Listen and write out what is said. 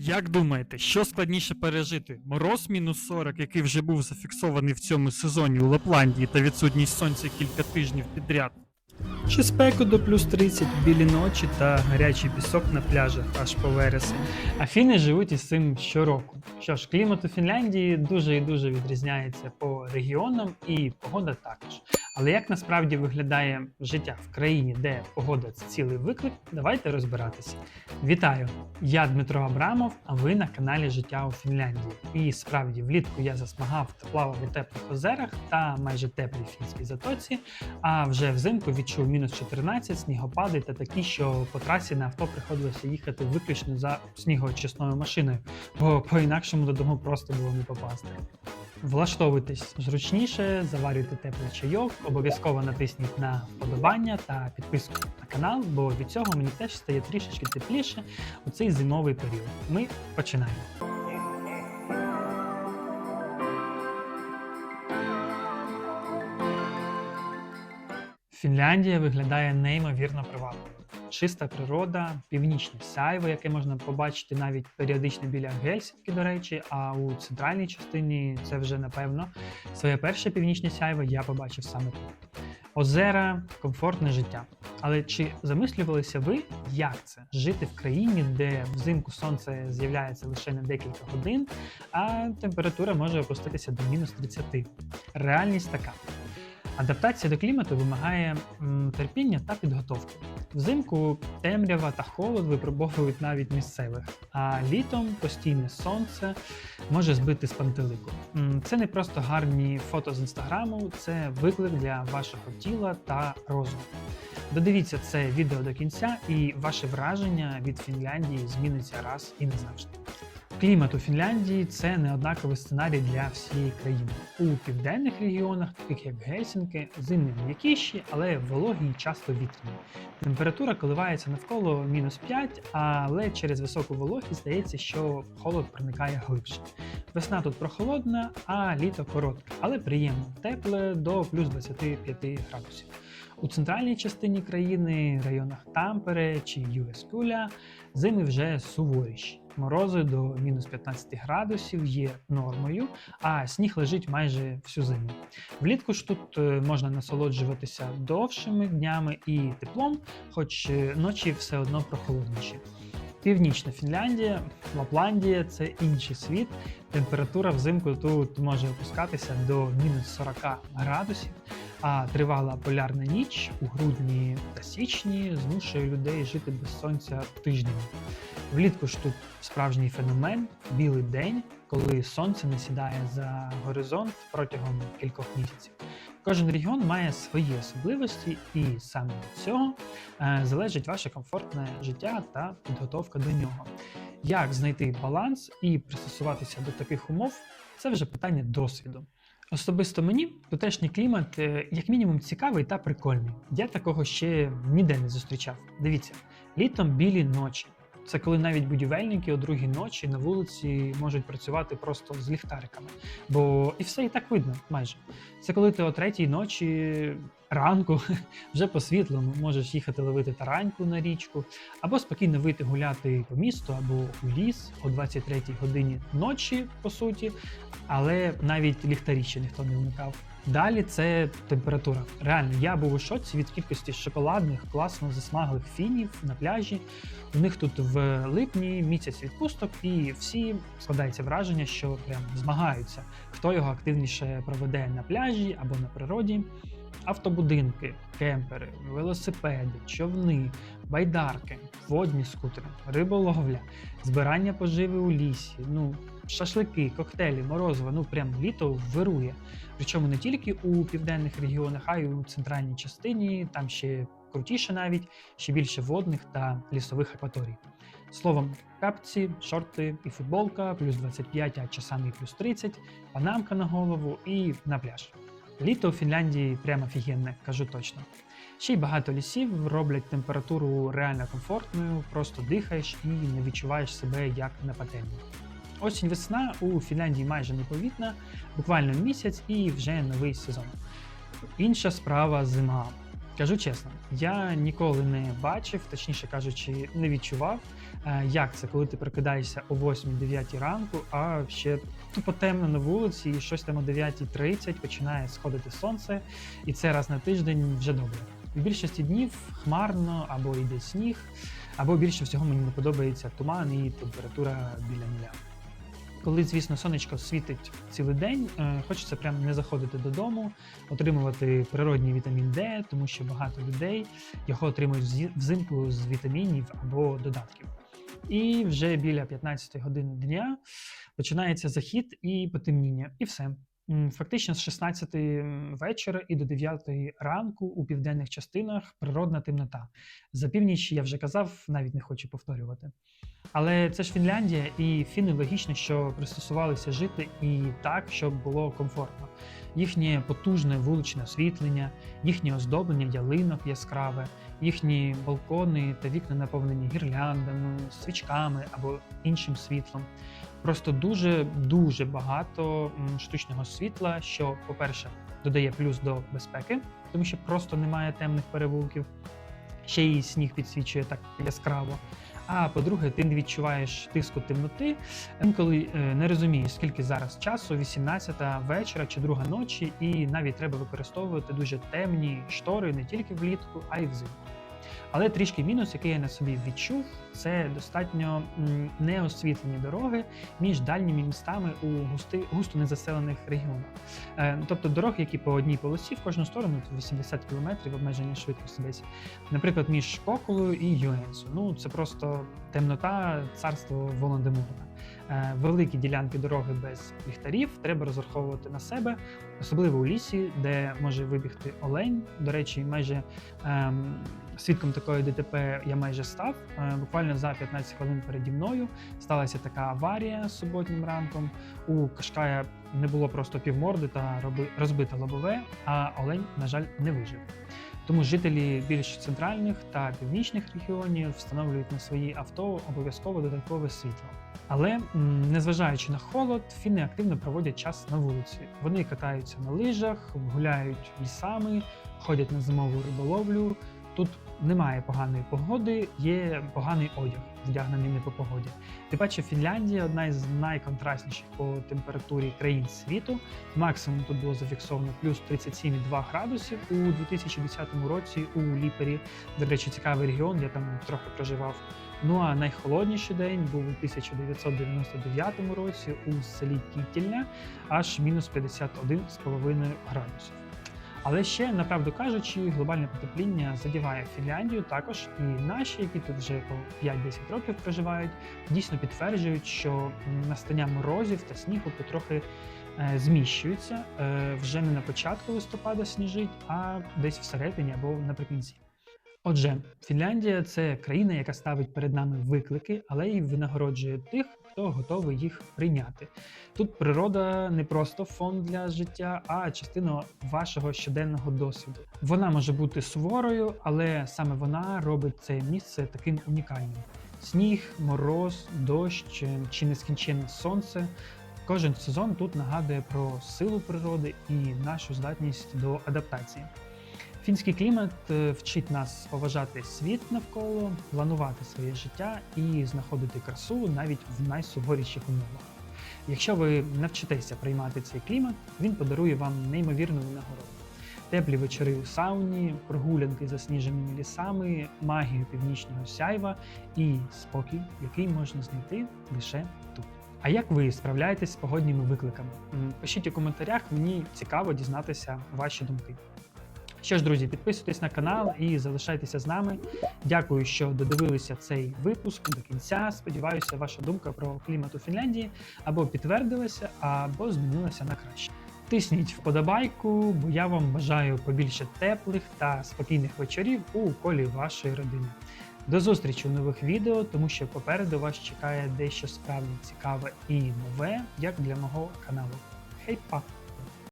Як думаєте, що складніше пережити? Мороз мінус 40, який вже був зафіксований в цьому сезоні у Лапландії та відсутність сонця кілька тижнів підряд? Чи спеку до плюс 30, білі ночі та гарячий пісок на пляжах аж по вересень? Афіни живуть із цим щороку. Що ж, клімат у Фінляндії дуже і дуже відрізняється по регіонам, і погода також. Але як насправді виглядає життя в країні, де погода це цілий виклик, давайте розбиратися. Вітаю! Я Дмитро Абрамов, а ви на каналі Життя у Фінляндії. І справді влітку я засмагав та плавав у теплих озерах та майже теплій фінській затоці. А вже взимку відчув мінус 14, снігопади та такі, що по трасі на авто приходилося їхати виключно за снігоочисною машиною, бо по-інакшому додому просто було не попасти. Влаштовуйтесь зручніше, заварюйте теплий чайок, обов'язково натисніть на вподобання та підписку на канал, бо від цього мені теж стає трішечки тепліше у цей зимовий період. Ми починаємо. Фінляндія виглядає неймовірно привабливо. Чиста природа, північне сяйво, яке можна побачити навіть періодично біля Гельсінки, до речі, а у центральній частині це вже напевно своє перше північне сяйво я побачив саме тут. Озера, комфортне життя. Але чи замислювалися ви, як це жити в країні, де взимку сонце з'являється лише на декілька годин, а температура може опуститися до мінус 30? Реальність така. Адаптація до клімату вимагає терпіння та підготовки. Взимку темрява та холод випробовують навіть місцевих, а літом постійне сонце може збити з пантелику. Це не просто гарні фото з інстаграму, це виклик для вашого тіла та розуму. Додивіться це відео до кінця, і ваше враження від Фінляндії зміниться раз і назавжди. Клімат у Фінляндії це не однаковий сценарій для всієї країни. У південних регіонах, таких як Гельсінки, зими м'якіші, але вологі і часто вітряні. Температура коливається навколо мінус 5, але через високу вологість здається, що холод проникає глибше. Весна тут прохолодна, а літо коротке, але приємно тепле до плюс 25 градусів. У центральній частині країни, районах Тампере чи Юескуля, зими вже суворіші. Морози до мінус 15 градусів є нормою, а сніг лежить майже всю зиму. Влітку ж тут е, можна насолоджуватися довшими днями і теплом, хоч е, ночі все одно прохолодніші. Північна Фінляндія, Лапландія це інший світ. Температура взимку тут може опускатися до мінус 40 градусів, а тривала полярна ніч у грудні та січні змушує людей жити без сонця тижнями. Влітку ж тут справжній феномен білий день, коли сонце не сідає за горизонт протягом кількох місяців. Кожен регіон має свої особливості, і саме від цього е, залежить ваше комфортне життя та підготовка до нього. Як знайти баланс і пристосуватися до таких умов це вже питання досвіду. Особисто мені тутешній клімат, е, як мінімум, цікавий та прикольний. Я такого ще ніде не зустрічав. Дивіться, літом білі ночі. Це коли навіть будівельники о другій ночі на вулиці можуть працювати просто з ліхтариками, бо і все і так видно майже. Це коли ти о третій ночі ранку вже по світлому можеш їхати ловити тараньку на річку, або спокійно вийти гуляти по місту або у ліс о 23 годині ночі, по суті, але навіть ліхтарі ще ніхто не вмикав. Далі це температура. Реально, я був у шоці від кількості шоколадних, класно засмаглих фінів на пляжі. У них тут в липні місяць відпусток, і всі складається враження, що прям змагаються, хто його активніше проведе на пляжі або на природі. Автобудинки, кемпери, велосипеди, човни, байдарки, водні скутери, риболовля, збирання поживи у лісі, ну, шашлики, коктейлі, морозиво, ну прям літо вирує. Причому не тільки у південних регіонах, а й у центральній частині, там ще крутіше навіть, ще більше водних та лісових акваторій. Словом, капці, шорти і футболка, плюс 25, а часами плюс 30, панамка на голову і на пляж. Літо у Фінляндії прямо офігенне, кажу точно. Ще й багато лісів роблять температуру реально комфортною, просто дихаєш і не відчуваєш себе як на пательні. Осінь весна у Фінляндії майже непомітна, буквально місяць і вже новий сезон. Інша справа зима. Кажу чесно, я ніколи не бачив, точніше кажучи, не відчував, е, як це, коли ти прокидаєшся о 8-9 ранку, а ще тупо темно на вулиці, і щось там о 9.30 починає сходити сонце, і це раз на тиждень вже добре. В більшості днів хмарно або йде сніг, або більше всього мені не подобається туман і температура біля нуля. Коли, звісно, сонечко світить цілий день, е, хочеться прям не заходити додому, отримувати природній вітамін Д, тому що багато людей його отримують взимку з вітамінів або додатків. І вже біля 15 годин дня починається захід і потемніння, і все. Фактично з 16 вечора і до 9 ранку у південних частинах природна темнота. За північ я вже казав, навіть не хочу повторювати. Але це ж Фінляндія, і фіни логічно, що пристосувалися жити і так, щоб було комфортно. Їхнє потужне вуличне освітлення, їхнє оздоблення ялинок яскраве, їхні балкони та вікна наповнені гірляндами, свічками або іншим світлом. Просто дуже дуже багато штучного світла, що, по-перше, додає плюс до безпеки, тому що просто немає темних перевулків. Ще й сніг підсвічує так яскраво. А по-друге, ти не відчуваєш тиску темноти, інколи е, не розумієш, скільки зараз часу, 18 вечора чи друга ночі, і навіть треба використовувати дуже темні штори не тільки влітку, а й взимку. Але трішки мінус, який я на собі відчув, це достатньо неосвітлені дороги між дальніми містами у густи, густо незаселених регіонах. Е, тобто дороги, які по одній полосі в кожну сторону, 80 км обмеження швидкості десь. Наприклад, між Коколою і Юенсу. Ну це просто темнота царство Волан-де-Морта. Е, Великі ділянки дороги без ліхтарів треба розраховувати на себе, особливо у лісі, де може вибігти олень. До речі, майже ем, свідком такої ДТП я майже став. Е, буквально за 15 хвилин переді мною сталася така аварія суботнім ранком. У Кашкая не було просто півморди та розбите лобове, а олень, на жаль, не вижив. Тому жителі більш центральних та північних регіонів встановлюють на свої авто обов'язково додаткове світло. Але незважаючи на холод, фіни активно проводять час на вулиці. Вони катаються на лижах, гуляють лісами, ходять на зимову риболовлю. Тут немає поганої погоди, є поганий одяг, вдягнений не по погоді. Тим паче Фінляндія одна із найконтрастніших по температурі країн світу. Максимум тут було зафіксовано плюс 37,2 градусів у 2010 році у Ліпері. До речі, цікавий регіон, я там трохи проживав. Ну а найхолодніший день був у 1999 році у селі Кітільня, аж мінус 51,5 градусів. Але ще, направду кажучи, глобальне потепління задіває Фінляндію також, і наші, які тут вже по 5-10 років проживають, дійсно підтверджують, що настання морозів та снігу потрохи е, зміщується е, вже не на початку листопада сніжить, а десь всередині або наприкінці. Отже, Фінляндія це країна, яка ставить перед нами виклики, але й винагороджує тих, хто готовий їх прийняти. Тут природа не просто фон для життя, а частина вашого щоденного досвіду. Вона може бути суворою, але саме вона робить це місце таким унікальним: сніг, мороз, дощ чи нескінченне сонце. Кожен сезон тут нагадує про силу природи і нашу здатність до адаптації. Фінський клімат е, вчить нас поважати світ навколо, планувати своє життя і знаходити красу навіть в найсуворіших умовах. Якщо ви навчитеся приймати цей клімат, він подарує вам неймовірну винагороду. Теплі вечори у сауні, прогулянки засніженими лісами, магію північного сяйва і спокій, який можна знайти лише тут. А як ви справляєтесь з погодніми викликами? Пишіть у коментарях, мені цікаво дізнатися ваші думки. Що ж, друзі, підписуйтесь на канал і залишайтеся з нами. Дякую, що додивилися цей випуск до кінця. Сподіваюся, ваша думка про клімат у Фінляндії або підтвердилася, або змінилася на краще. Тисніть вподобайку, бо я вам бажаю побільше теплих та спокійних вечорів у колі вашої родини. До зустрічі у нових відео, тому що попереду вас чекає дещо справді цікаве і нове, як для мого каналу. Хей, па!